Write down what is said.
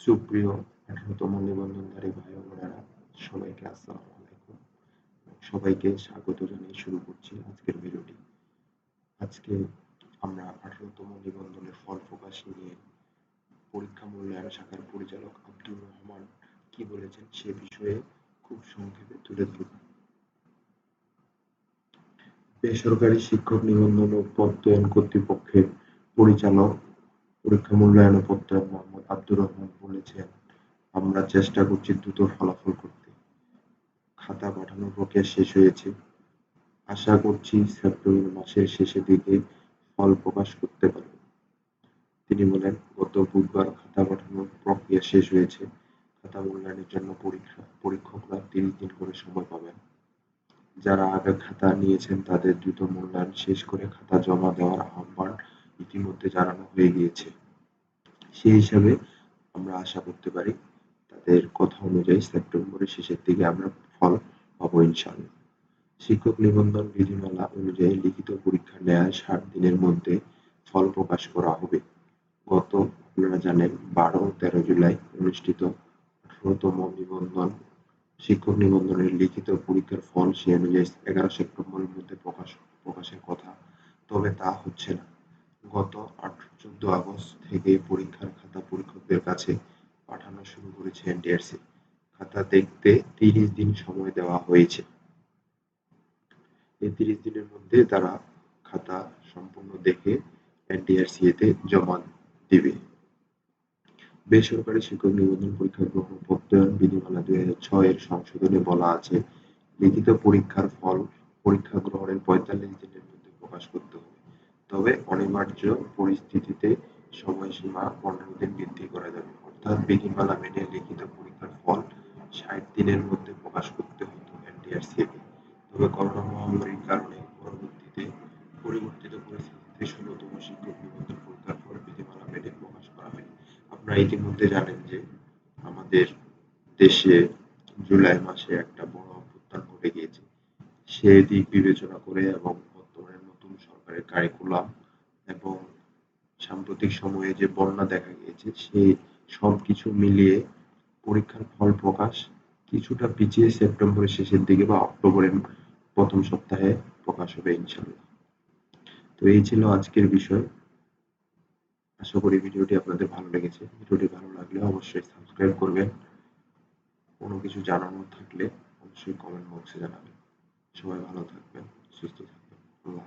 সুপ্রিয় আঠারোতম নিবন্ধনধারী ভাই বোনেরা, সবাইকে আসসালামু আলাইকুম। সবাইকে স্বাগত জানিয়ে শুরু করছি আজকের ভিডিওটি। আজকে আমরা আঠারোতম নিবন্ধনের ফল প্রকাশ নিয়ে পরীক্ষা মূল্যায়ন শাখার পরিচালক আব্দুর রহমান কি বলেছেন সে বিষয়ে খুব সংক্ষেপে তুলে ধরব। বেসরকারি শিক্ষক নিবন্ধন ও প্রত্যয়ন কর্তৃপক্ষের পরিচালক পরীক্ষা মূল্যায়ন ও প্রত্যয়ন আব্দুর রহমান বলেছেন, আমরা চেষ্টা করছি দ্রুত ফলাফল করতে। খাতা পাঠানোর প্রক্রিয়া শেষ হয়েছে। আশা করছি সেপ্টেম্বর মাসের শেষের দিকে ফল প্রকাশ করতে পারব। তিনি বলেন, গত বুধবার খাতা পাঠানোর প্রক্রিয়া শেষ হয়েছে। খাতা মূল্যায়নের জন্য পরীক্ষা, পরীক্ষকরা তিরিশ দিন করে সময় পাবেন। যারা আগে খাতা নিয়েছেন, তাদের দ্রুত মূল্যায়ন শেষ করে খাতা জমা দেওয়ার আহ্বান ইতিমধ্যে জানানো হয়ে গিয়েছে। সেই হিসাবে আমরা আশা করতে পারি তাদের কথা অনুযায়ী সেপ্টেম্বরের শেষের দিকে আমরা ফল পাবো ইনশাআল্লাহ। শিক্ষক নিবন্ধন বিধিমালা অনুযায়ী লিখিত পরীক্ষা নেয় ষাট দিনের মধ্যে ফল প্রকাশ করা হবে। গত, আপনারা জানেন, বারো, তেরো জুলাই অনুষ্ঠিত আঠারোতম নিবন্ধন। শিক্ষক নিবন্ধনের লিখিত পরীক্ষার ফল সে অনুযায়ী এগারো সেপ্টেম্বরের মধ্যে প্রকাশ, প্রকাশের কথা। তবে তা হচ্ছে না। গত চোদ্দ আগস্ট থেকে পরীক্ষার খাতা পরীক্ষকদের কাছে পাঠানো শুরু করেছে এনটিআরসি। খাতা দেখতে তিরিশ দিন সময় দেওয়া হয়েছে। এই তিরিশ দিনের মধ্যে তারা খাতা সম্পূর্ণ দেখে এনটিআরসি এতে জমা দিবে। বেসরকারি শিক্ষক নিবন্ধন পরীক্ষা গ্রহণ প্রত্যয়ন বিধিমালা দুই হাজার ছয় এর সংশোধনে বলা আছে, লিখিত পরীক্ষার ফল পরীক্ষা গ্রহণের পঁয়তাল্লিশ দিনের মধ্যে প্রকাশ করতে হবে। তবে অনিবার্য পরিস্থিতিতে সময়সীমা পনেরো দিন বৃদ্ধি করা যাবে অর্থাৎ বিধিমালা মেনে লিখিত পরীক্ষার ফল ষাট দিনের মধ্যে প্রকাশ করতে হতো এনটিআরসিকে। তবে করোনা মহামারীর কারণে পরবর্তীতে পরিবর্তিত পরিস্থিতিতে ষোলতম শিক্ষক নিবন্ধন পরীক্ষার ফল বিধিমালা মেনে প্রকাশ করা হয়নি। আপনারা ইতিমধ্যে জানেন যে আমাদের দেশে জুলাই মাসে একটা বড় অভ্যুত্থান ঘটে গিয়েছে। সে দিক বিবেচনা করে এবং সরকারের কারিকুলাম এবং সাম্প্রতিক সময়ে যে বন্যা দেখা গিয়েছে সেই সবকিছু মিলিয়ে পরীক্ষার ফল প্রকাশ কিছুটা পিছিয়ে সেপ্টেম্বরের শেষের দিকে বা অক্টোবরের প্রথম সপ্তাহে প্রকাশ হবে ইনশাল্লাহ তো এই ছিল আজকের বিষয়। আশা করি ভিডিওটি আপনাদের ভালো লেগেছে। ভিডিওটি ভালো লাগলে অবশ্যই সাবস্ক্রাইব করবেন। কোনো কিছু জানানোর থাকলে অবশ্যই কমেন্ট বক্সে জানাবেন। সবাই ভালো থাকবেন, সুস্থ থাকবেন। আল্লাহ